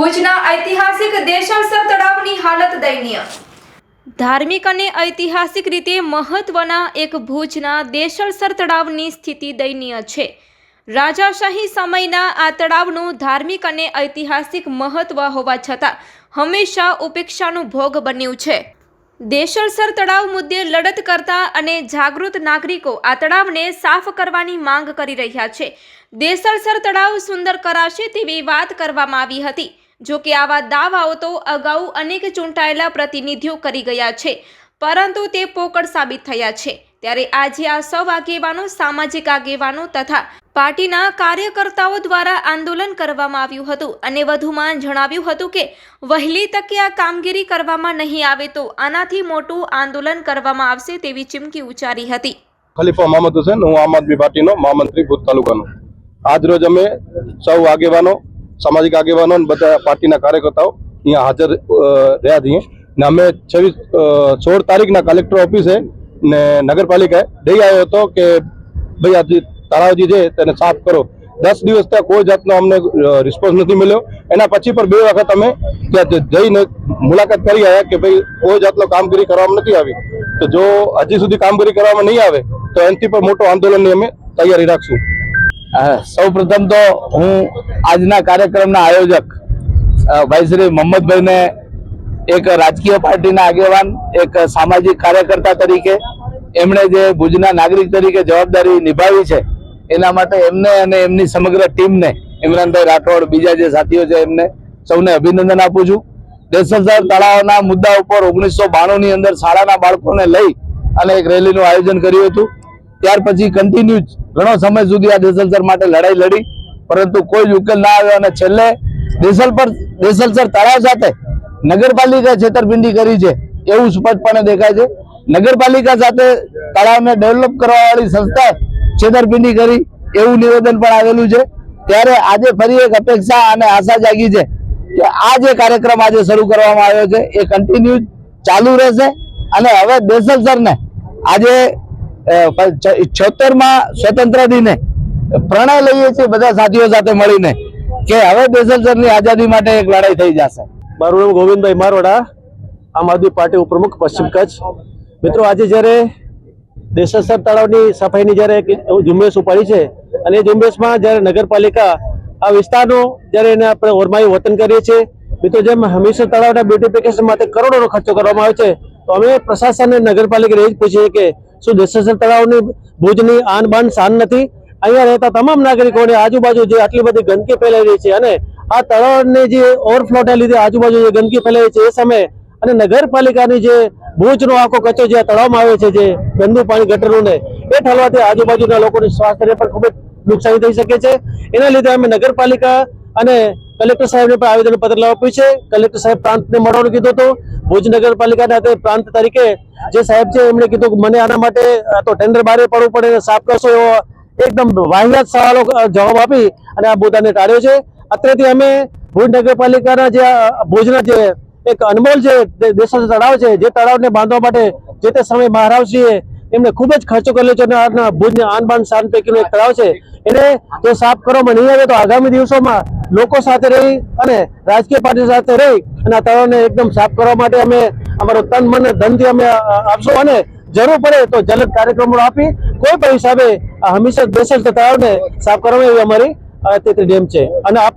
ભુજના ઐતિહાસિક દેશાસર તળાવની હાલત દયનીય. ધાર્મિક અને ઐતિહાસિક રીતે મહત્વના એક ભુજના દેશળસર તળાવની સ્થિતિ દયનીય છે. રાજાશાહી સમયના આ તળાવનું ધાર્મિક અને ઐતિહાસિક મહત્વ હોવા છતાં હંમેશા ઉપેક્ષાનો ભોગ બન્યું છે. દેશળસર તળાવ મુદ્દે લડત કરતા અને જાગૃત નાગરિકો આ તળાવને સાફ કરવાની માંગ કરી રહ્યા છે. દેશળસર તળાવ સુંદર કરાશે તેવી વાત કરવામાં આવી હતી. જો કે આવા દાવાઓ તો અગાઉ અનેક ચૂંટાયેલા પ્રતિનિધિઓ કરી ગયા છે, પરંતુ તે પોકળ સાબિત થયા છે. ત્યારે આજે આ સૌ આગેવાનો, સામાજિક આગેવાનો તથા પાર્ટીના કાર્યકર્તાઓ દ્વારા આંદોલન કરવામાં આવ્યું હતું અને વધુમાં જણાવ્યું હતું કે, વહેલી તકે આ કામગીરી કરવામાં નહીં આવે તો આનાથી મોટું આંદોલન કરવામાં આવશે તેવી ચીમકી ઉચ્ચારી હતી. ખલીફા મોહમ્મદ હુસેન, હું આમ આદમી પાર્ટીનો મહામંત્રી ભૂત તાલુકાનો. આજ રોજ અમે સૌ આગેવાનો સામાજિક આગેવાનો અને બધા પાર્ટીના કાર્યકર્તાઓ અહીંયા હાજર રહ્યા છીએ. ને અમે છવ્વીસ સોળ તારીખના કલેક્ટર ઓફિસે ને નગરપાલિકાએ દઈ આવ્યો હતો કે ભાઈ આ તળાવ જે તેને સાફ કરો. દસ દિવસ ત્યાં કોઈ જાતનો અમને રિસ્પોન્સ નથી મળ્યો. એના પછી પણ બે વખત અમે ત્યાં જઈને મુલાકાત કરી આવ્યા કે ભાઈ કોઈ જાતનો કામગીરી કરવામાં નથી આવી. તો જો હજી સુધી કામગીરી કરવામાં નહીં આવે, તો એનાથી પણ મોટો આંદોલનની અમે તૈયારી રાખશું. સૌ પ્રથમ તો હું આજના કાર્યક્રમના આયોજક ભાઈ શ્રી મોહમ્મદભાઈને એક રાજકીય પાર્ટીના આગેવાન, એક સામાજિક કાર્યકર્તા તરીકે એમણે જે ભુજના નાગરિક તરીકે જવાબદારી નિભાવી છે, એના માટે એમને અને એમની સમગ્ર ટીમને, ઇમરાનભાઈ રાઠોડ, બીજા જે સાથીઓ છે એમને સૌને અભિનંદન આપું છું. દેશસર તળાવના મુદ્દા ઉપર ઓગણીસો બાણું ની અંદર શાળાના બાળકોને લઈ અને એક રેલીનું આયોજન કર્યું હતું. ત્યાર પછી કન્ટિન્યુ ઘણો સમય સુધી આ દેસલસર માટે લડાઈ લડી, પરંતુ કોઈ ઉકેલ ના આવ્યો અને છેલ્લે દેસલ પર દેસલસર તળાવ સાથે નગરપાલિકા છેતરપિંડી કરી છે, એવું સ્પષ્ટપણે દેખાય છે. નગરપાલિકા સાથે તળાવને ડેવલપ કરવાવાળી સંસ્થા છેતરપિંડી કરી, એવું નિવેદન પણ આવેલું છે. ત્યારે આજે ફરી એક અપેક્ષા અને આશા જાગી છે કે આ જે કાર્યક્રમ આજે શરૂ કરવામાં આવ્યો છે, એ કન્ટિન્યુ ચાલુ રહેશે. અને હવે દેસલસરને આજે છોતેરમાં સ્વતંત્ર દિને પ્રણય લઈએ છીએ બધા સાથીઓ સાથે મળીને કે હવે દેસલસરની આઝાદી માટે એક લડાઈ થઈ જશે. મારું નામ ગોવિંદભાઈ મારવાડા. આમ આદમી પાર્ટી ઉપપ્રમુખ પશ્ચિમ કચ્છ. મિત્રો, આજે જ્યારે દેશલસર તળાવની સફાઈની જ્યારે એક ઝુંબેશ ઉપાડી છે અને એ ઝુંબેશમાં જ્યારે નગરપાલિકા આ વિસ્તારનો જ્યારે એને આપણે ઓરમાયું વતન કરીએ છીએ, મિત્રો, જેમ હમીરસર તળાવના બ્યુટિફિકેશન માટે કરોડોનો ખર્ચો કરવામાં આવે છે, તો અમે પ્રશાસન અને નગરપાલિકાને એ જ પૂછીએ કે શું જસેસર તળાવની ભુજની આન બાન શાન નથી? અહીંયા રહેતા તમામ નાગરિકોને આજુબાજુ જે આટલી બધી ગંદકી ફેલાઈ રહી છે અને આ તળાવને જે ઓવરફ્લોના લીધે આજુબાજુ જે ગંદકી ફેલાઈ છે એ સમયે અને નગરપાલિકાની જે ભુજનો આખો કચરો જે તળાવમાં આવે છે જે ગંદુ પાણી ગટરનું ને એ ઠલવાથી આજુબાજુના લોકોની સ્વાસ્થ્યને પણ ખૂબ જ નુકસાની થઈ શકે છે. એના લીધે અમે નગરપાલિકા અને કલેક્ટર સાહેબને પણ આવેદન પત્ર આપ્યું છે. કલેક્ટર સાહેબ પ્રાંતને મળવાનું કીધું હતું. ભુજ નગરપાલિકાના હાથે પ્રાંત તરીકે જે સાહેબ છે, એમણે કીધું કે મને આના માટે તો ટેન્ડર બહાર પડવું પડે સાફ કરશો એવો એકદમ વાહિયાત સવાલો જવાબ આપી અને આ મુદ્દાને ટાળ્યો છે. અત્યારથી અમે ભુજ નગરપાલિકાના જે ભુજના જે એક અનમોલ જે દેશો તળાવ છે, જે તળાવને બાંધવા માટે જે તે સમયે મહારાવશ્રીએ એમને ખૂબ જ ખર્ચો કરેલો છે અને ભુજની આન બાન શાન પૈકીનું એક તળાવ છે. એને જો સાફ કરવામાં નહીં આવે તો આગામી દિવસોમાં લોકો સાથે રહી અને રાજકીય પાર્ટી સાથે રહી અને આ તળાવને એકદમ સાફ કરવા માટે અમે અમારો તન, મન ધનથી અમે આપશું. અને જરૂર પડે તો જલદ કાર્યક્રમો આપી કોઈ પણ હિસાબે હંમેશા દેશ તળાવને સાફ કરવામાં એવી અમારી ડેમ છે. અને આપ